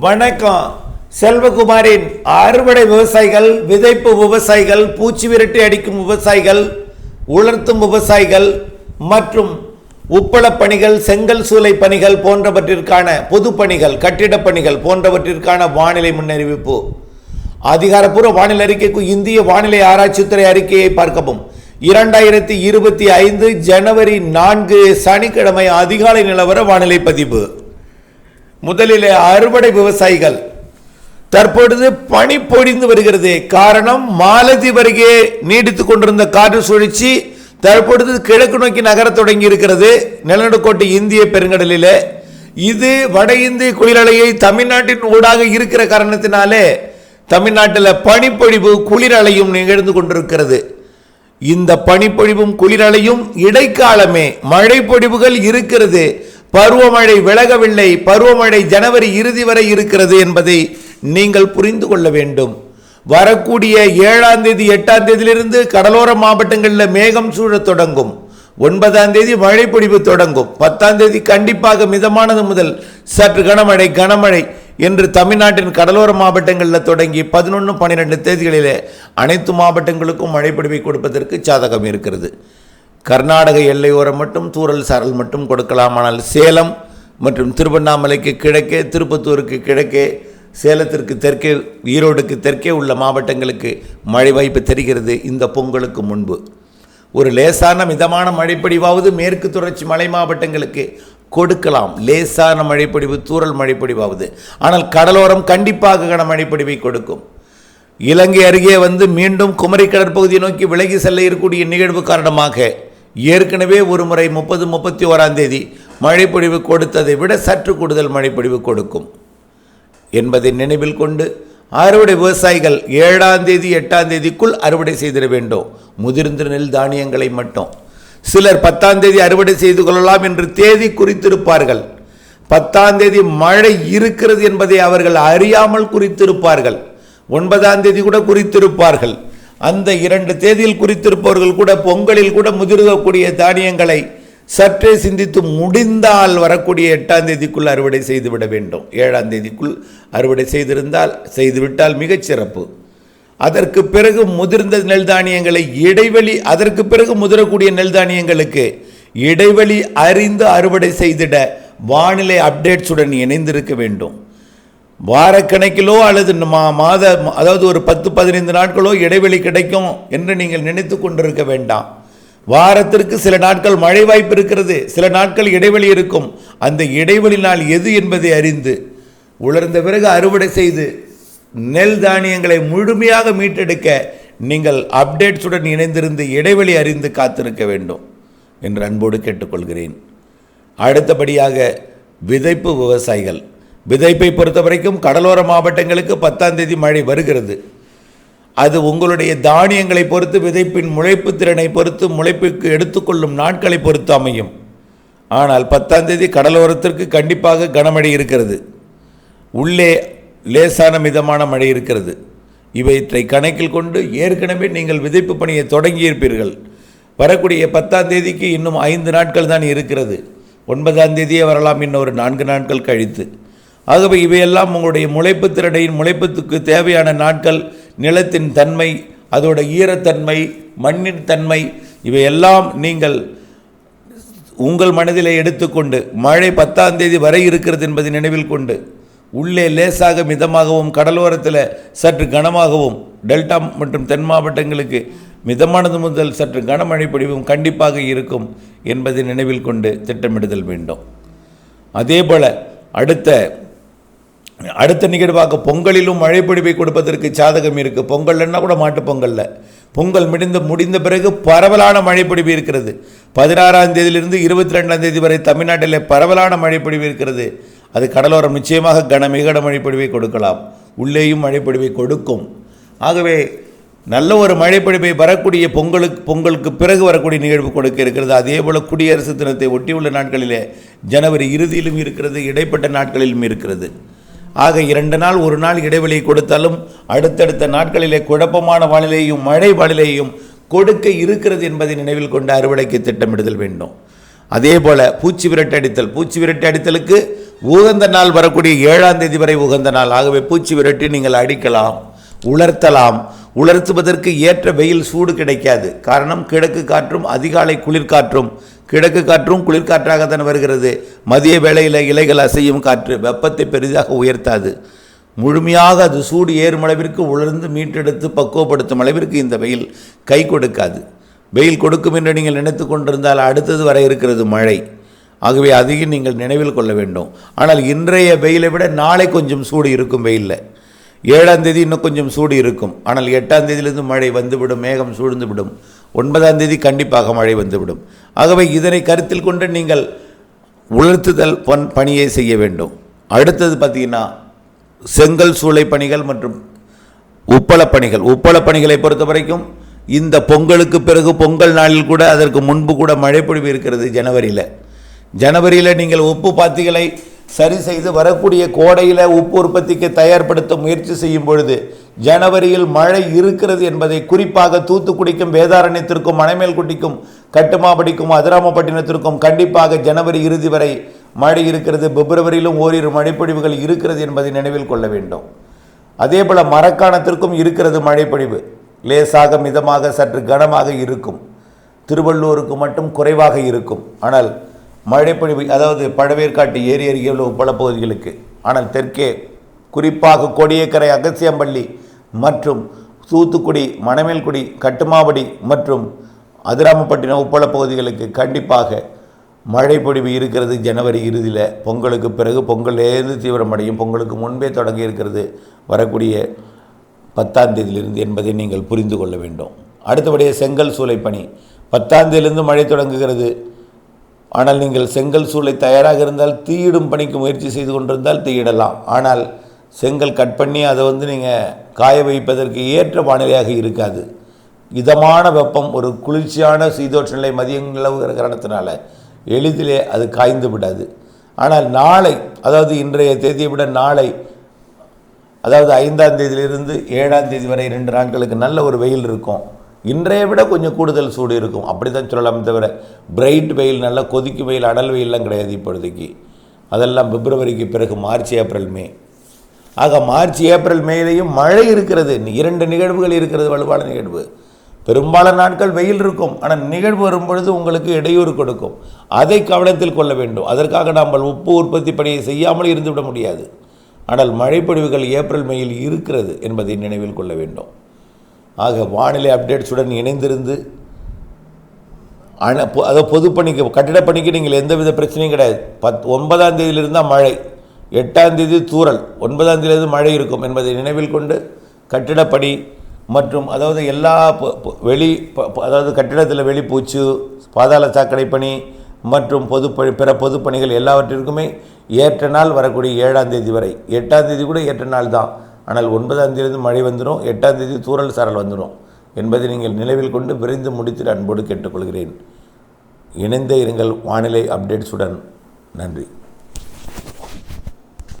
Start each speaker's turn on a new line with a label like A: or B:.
A: வணக்கம். செல்வகுமாரின் அறுவடை விவசாயிகள் விதைப்பு விவசாயிகள் பூச்சி விரட்டி அடிக்கும் விவசாயிகள் உலர்த்தும் விவசாயிகள் மற்றும் உப்பளப் பணிகள் செங்கல் சூளை பணிகள் போன்றவற்றிற்கான பொது பணிகள் கட்டிடப் பணிகள் போன்றவற்றிற்கான வானிலை முன்னறிவிப்பு. அதிகாரப்பூர்வ வானிலை அறிக்கைக்கு இந்திய வானிலை ஆராய்ச்சித்துறை அறிக்கையை பார்க்கவும். இரண்டாயிரத்தி இருபத்தி ஐந்து ஜனவரி நான்கு சனிக்கிழமை அதிகாலை நிலவர வானிலை பதிவு. முதலிலே அறுவடை விவசாயிகள். தற்பொழுது பனி பொழிந்து வருகிறது காரணம் மாலத்தீவு அருகே நீடித்துக் கொண்டிருந்த காற்று சுழற்சி தற்பொழுது கிழக்கு நோக்கி நகரத் தொடங்கி இருக்கிறது நிலநடுக்கோட்டை இந்திய பெருங்கடலிலே. இது வட இந்திய குளிரலையை தமிழ்நாட்டின் ஊடாக இருக்கிற காரணத்தினாலே தமிழ்நாட்டில் பனிப்பொழிவு குளிரலையும் நிகழ்ந்து கொண்டிருக்கிறது. இந்த பனிப்பொழிவும் குளிரலையும் இடைக்காலமே மழை பொழிவுகள் இருக்கிறது. பருவமழை விலகவில்லை. பருவமழை ஜனவரி இறுதி வரை இருக்கிறது என்பதை நீங்கள் புரிந்து கொள்ள வேண்டும். வரக்கூடிய ஏழாம் தேதி எட்டாம் தேதியிலிருந்து கடலோர மாவட்டங்களில் மேகம் சூழத் தொடங்கும். ஒன்பதாம் தேதி மழை பொழிவு தொடங்கும். பத்தாம் தேதி கண்டிப்பாக மிதமானது முதல் சற்று கனமழை கனமழை என்று தமிழ்நாட்டின் கடலோர மாவட்டங்களில் தொடங்கி பதினொன்று பன்னிரெண்டு தேதிகளிலே அனைத்து மாவட்டங்களுக்கும் மழை பொழிவை கொடுப்பதற்கு சாதகம் இருக்கிறது. கர்நாடக எல்லையோரம் மட்டும் தூரல் சாரல் மட்டும் கொடுக்கலாம் ஆனால் சேலம் மற்றும் திருவண்ணாமலைக்கு கிழக்கே திருப்பத்தூருக்கு கிழக்கே சேலத்திற்கு தெற்கே ஈரோடுக்கு தெற்கே உள்ள மாவட்டங்களுக்கு மழை வாய்ப்பு தெரிகிறது இந்த பொங்கலுக்கு முன்பு. ஒரு லேசான மிதமான மழைப்பொழிவாவது மேற்கு தொடர்ச்சி மலை மாவட்டங்களுக்கு கொடுக்கலாம். லேசான மழைப்பொழிவு தூரல் மழைப்பொழிவாவது ஆனால் கடலோரம் கண்டிப்பாக கனமழைப்பொழிவை கொடுக்கும். இலங்கை அருகே வந்து மீண்டும் குமரி கடற்பகுதியை நோக்கி விலகி செல்ல இருக்கக்கூடிய நிகழ்வு காரணமாக ஏற்கனவே ஒரு முறை முப்பது முப்பத்தி ஓராம் தேதி மழைப்பொழிவு கொடுத்ததை விட சற்று கூடுதல் மழைப்பொழிவு கொடுக்கும். என்பதை நினைவில் கொண்டு அறுவடை விவசாயிகள் ஏழாம் தேதி எட்டாம் தேதிக்குள் அறுவடை செய்திட வேண்டும். முதிர்ந்த நெல் தானியங்களை மட்டும். சிலர் பத்தாம் தேதி அறுவடை செய்து கொள்ளலாம் என்று தேதி குறித்திருப்பார்கள். பத்தாம் தேதி மழை இருக்கிறது என்பதை அவர்கள் அறியாமல் குறித்திருப்பார்கள். ஒன்பதாம் தேதி கூட குறித்திருப்பார்கள். அந்த இரண்டு தேதியில் குறித்திருப்பவர்கள் கூட பொங்கலில் கூட முதிர்கக்கூடிய தானியங்களை சற்றே சிந்தித்து முடிந்தால் வரக்கூடிய எட்டாம் தேதிக்குள் அறுவடை செய்துவிட வேண்டும். ஏழாம் தேதிக்குள் அறுவடை செய்திருந்தால் செய்துவிட்டால் மிகச் சிறப்பு. அதற்கு பிறகு முதிர்ந்த நெல் தானியங்களை இடைவெளி அதற்கு பிறகு முதிரக்கூடிய நெல் தானியங்களுக்கு இடைவெளி அறிந்து அறுவடை செய்திட வானிலை அப்டேட்ஸுடன் இணைந்திருக்க வேண்டும். வாரக்கணக்கிலோ அல்லது மா மாத அதாவது ஒரு பத்து பதினைந்து நாட்களோ இடைவெளி கிடைக்கும் என்று நீங்கள் நினைத்து கொண்டிருக்க வேண்டாம். வாரத்திற்கு சில நாட்கள் மழை வாய்ப்பு இருக்கிறது. சில நாட்கள் இடைவெளி இருக்கும். அந்த இடைவெளி நாள் எது என்பதை அறிந்து உலர்ந்த பிறகு அறுவடை செய்து நெல் தானியங்களை முழுமையாக மீட்டெடுக்க நீங்கள் அப்டேட்ஸுடன் இணைந்திருந்து இடைவெளி அறிந்து காத்திருக்க வேண்டும் என்று அன்போடு கேட்டுக்கொள்கிறேன். அடுத்தபடியாக விதைப்பு விவசாயிகள். விதைப்பை பொறுத்த வரைக்கும் கடலோர மாவட்டங்களுக்கு பத்தாம் தேதி மழை வருகிறது. அது உங்களுடைய தானியங்களை பொறுத்து விதைப்பின் முளைப்பு திறனை பொறுத்து முளைப்புக்கு எடுத்துக்கொள்ளும் நாட்களை பொறுத்து அமையும். ஆனால் பத்தாம் தேதி கடலோரத்திற்கு கண்டிப்பாக கனமழை இருக்கிறது. உள்ளே லேசான மிதமான மழை இருக்கிறது. இவற்றை கணக்கில் கொண்டு ஏற்கனவே நீங்கள் விதைப்பு பணியை தொடங்கியிருப்பீர்கள். வரக்கூடிய பத்தாம் தேதிக்கு இன்னும் ஐந்து நாட்கள் தான் இருக்கிறது. ஒன்பதாம் தேதியே வரலாம் இன்னும் ஒரு நான்கு நாட்கள் கழித்து. ஆகவே இவையெல்லாம் உங்களுடைய முளைப்பு திறனையின் முளைப்புத்துக்கு தேவையான நாட்கள் நிலத்தின் தன்மை அதோட ஈரத்தன்மை மண்ணின் தன்மை இவையெல்லாம் நீங்கள் உங்கள் மனதிலே எடுத்துக்கொண்டு மழை பத்தாம் தேதி வரை இருக்கிறது என்பதை நினைவில் கொண்டு உள்ளே லேசாக மிதமாகவும் கடலோரத்தில் சற்று கனமாகவும் டெல்டா மற்றும் தென் மாவட்டங்களுக்கு மிதமானது முதல் சற்று கனமழை பொழிவும் கண்டிப்பாக இருக்கும் என்பதை நினைவில் கொண்டு திட்டமிடுதல் வேண்டும். அதேபோல் அடுத்த அடுத்த நிகழ்வாக பொங்கலிலும் மழை பொழிவை கொடுப்பதற்கு சாதகம் இருக்குது பொங்கல்னா கூட மாட்டு பொங்கலில். பொங்கல் முடிந்த முடிந்த பிறகு பரவலான மழை இருக்கிறது. பதினாறாம் தேதியிலிருந்து இருபத்தி ரெண்டாம் தேதி வரை தமிழ்நாட்டில் பரவலான மழை இருக்கிறது. அது கடலோரம் நிச்சயமாக கனமிகட மழைப்பிடிவை கொடுக்கலாம். உள்ளேயும் மழைப்பிடிவை கொடுக்கும். ஆகவே நல்ல ஒரு மழைப்பொழிவை வரக்கூடிய பொங்கலுக்கு பொங்கலுக்கு பிறகு வரக்கூடிய நிகழ்வு கொடுக்க இருக்கிறது. அதே போல் குடியரசு தினத்தை ஒட்டியுள்ள நாட்களிலே ஜனவரி இறுதியிலும் இருக்கிறது இடைப்பட்ட நாட்களிலும் இருக்கிறது. ஆக இரண்டு நாள் ஒரு நாள் இடைவெளி கொடுத்தாலும் அடுத்தடுத்த நாட்களிலே குழப்பமான வானிலையும் மழை வானிலையும் கொடுக்க இருக்கிறது என்பதை நினைவில் கொண்டு அறுவடைக்கு திட்டமிடுதல் வேண்டும். அதே போல பூச்சி விரட்டு அடித்தல். பூச்சி விரட்டு அடித்தலுக்கு உகந்த நாள் வரக்கூடிய ஏழாம் தேதி வரை உகந்த நாள். ஆகவே பூச்சி விரட்டி நீங்கள் அடிக்கலாம் உலர்த்தலாம். உலர்த்துவதற்கு ஏற்ற வெயில் சூடு கிடைக்காது. காரணம் கிழக்கு காற்றும் அதிகாலை குளிர்காற்றும் கிழக்கு காற்றும் குளிர்காற்றாகத்தான் வருகிறது. மதிய வேளையில் இலைகள் அசையும் காற்று வெப்பத்தை பெரிதாக உயர்த்தாது. முழுமையாக அது சூடு ஏறும் அளவிற்கு உலர்ந்து மீட்டெடுத்து பக்குவப்படுத்தும் அளவிற்கு இந்த வெயில் கை கொடுக்காது. வெயில் கொடுக்கும் என்று நீங்கள் நினைத்து கொண்டிருந்தால் அடுத்தது வர இருக்கிறது மழை. ஆகவே அதையும் நீங்கள் நினைவில் கொள்ள வேண்டும். ஆனால் இன்றைய வெயிலை விட நாளை கொஞ்சம் சூடு இருக்கும் வெயிலில். ஏழாம் தேதி இன்னும் கொஞ்சம் சூடு இருக்கும். ஆனால் எட்டாம் தேதியிலிருந்து மழை வந்துவிடும் மேகம் சூழ்ந்துவிடும் ஒன்பதாம் தேதி கண்டிப்பாக மழை வந்துவிடும். ஆகவே இதனை கருத்தில் கொண்டு நீங்கள் உலர்த்துதல் பொன் பணியை செய்ய வேண்டும். அடுத்தது பார்த்தீங்கன்னா செங்கல் சூளை பணிகள் மற்றும் உப்பளப் பணிகள். உப்பளப் பணிகளை பொறுத்த வரைக்கும் இந்த பொங்கலுக்கு பிறகு பொங்கல் நாளில் கூட அதற்கு முன்பு கூட மழை பொழிவு இருக்கிறது ஜனவரியில். ஜனவரியில் நீங்கள் உப்பு பாத்திகளை சரி செய்து வரக்கூடிய கோடையில் உப்பு உற்பத்திக்கு தயார்படுத்த முயற்சி செய்யும் பொழுது ஜனவரியில் மழை இருக்கிறது என்பதை குறிப்பாக தூத்துக்குடிக்கும் வேதாரண்யத்திற்கும் மணமேல்குட்டிக்கும் கட்டுமாபடிக்கும் அதிராமப்பட்டினத்திற்கும் கண்டிப்பாக ஜனவரி இறுதி வரை மழை இருக்கிறது. பிப்ரவரியிலும் ஓரிரு மழைப்பொழிவுகள் இருக்கிறது என்பதை நினைவில் கொள்ள வேண்டும். அதே போல் மரக்காணத்திற்கும் இருக்கிறது மழைப்பொழிவு. லேசாக மிதமாக சற்று கனமாக இருக்கும். திருவள்ளூருக்கு மட்டும் குறைவாக இருக்கும். ஆனால் மழைப்பொழிவு அதாவது பழவேற்காட்டு ஏரி அருகே உள்ள பல பகுதிகளுக்கு. ஆனால் தெற்கே குறிப்பாக கொடியக்கரை அகசியம்பள்ளி மற்றும் தூத்துக்குடி மணமேல்குடி கட்டுமாவடி மற்றும் அதிராமப்பட்டினம் உப்பள பகுதிகளுக்கு கண்டிப்பாக மழை பொழிவு இருக்கிறது ஜனவரி இறுதியில். பொங்கலுக்கு பிறகு பொங்கலேருந்து தீவிரமடையும். பொங்கலுக்கு முன்பே தொடங்கி இருக்கிறது வரக்கூடிய பத்தாம் தேதியிலிருந்து என்பதை நீங்கள் புரிந்து கொள்ள வேண்டும். அடுத்தபடியாக செங்கல் சூளை பணி பத்தாம் தேதியிலிருந்து மழை தொடங்குகிறது. ஆனால் நீங்கள் செங்கல் சூளை தயாராக இருந்தால் தீயிடும் பணிக்கு முயற்சி செய்து கொண்டிருந்தால் தீயிடலாம். ஆனால் செங்கல் கட் பண்ணி அதை வந்து நீங்கள் காய வைப்பதற்கு ஏற்ற வானிலையாக இருக்காது. இதமான வெப்பம் ஒரு குளிர்ச்சியான சீதோஷ நிலை மதியம் நிலவுகிற காரணத்தினால எளிதிலே அது காய்ந்து விடாது. ஆனால் நாளை அதாவது இன்றைய தேதியை விட நாளை அதாவது ஐந்தாம் தேதியிலிருந்து ஏழாம் தேதி வரை ரெண்டு நாட்களுக்கு நல்ல ஒரு வெயில் இருக்கும். இன்றைய விட கொஞ்சம் கூடுதல் சூடு இருக்கும். அப்படி தான் சொல்லலாம் தவிர பிரைட் வெயில் நல்லா கொதிக்கும் வெயில் அடல் வெயிலெலாம் கிடையாது இப்பொழுதைக்கு. அதெல்லாம் பிப்ரவரிக்கு பிறகு மார்ச் ஏப்ரல் மே. ஆக மார்ச் ஏப்ரல் மேலேயும் மழை இருக்கிறது. இரண்டு நிகழ்வுகள் இருக்கிறது வலுவான நிகழ்வு. பெரும்பாலான நாட்கள் வெயில் இருக்கும். ஆனால் நிகழ்வு வரும்பொழுது உங்களுக்கு இடையூறு கொடுக்கும். அதை கவனத்தில் கொள்ள வேண்டும். அதற்காக நாம் உப்பு உற்பத்தி பணியை செய்யாமல் இருந்துவிட முடியாது. ஆனால் மழைப்பொழிவுகள் ஏப்ரல் மேயில் இருக்கிறது என்பதை நினைவில் கொள்ள வேண்டும். ஆக வானிலை அப்டேட்ஸுடன் இணைந்திருந்து அண அதை அதாவது பொதுப்பணிக்கு கட்டிடப்பணிக்கு நீங்கள் நீங்கள் எந்தவித பிரச்சனையும் கிடையாது. பத் ஒன்பதாம் தேதியிலிருந்தால் மழை. எட்டாம் தேதி தூறல். ஒன்பதாம் தேதியிலிருந்து மழை இருக்கும் என்பதை நினைவில் கொண்டு கட்டிடப்பணி மற்றும் அதாவது எல்லா வெளி ப- அதாவது கட்டிடத்தில் வெளிப்பூச்சு பாதாள சாக்கடை பணி மற்றும் பொதுப்பணி பிற பொதுப்பணிகள் எல்லாவற்றிற்குமே ஏற்ற நாள் வரக்கூடிய ஏழாம் தேதி வரை. எட்டாம் தேதி கூட ஏற்ற நாள் தான் ஆனால் ஒன்பதாம் தேதி மழை வந்துடும் எட்டாம் தேதி தூரல் சாரல் வந்துடும் என்பதை நீங்கள் நினைவில் கொண்டு விரைந்து முடித்து அன்போடு கேட்டுக்கொள்கிறேன். இணைந்த இருங்கள் வானிலை அப்டேட்ஸுடன். நன்றி.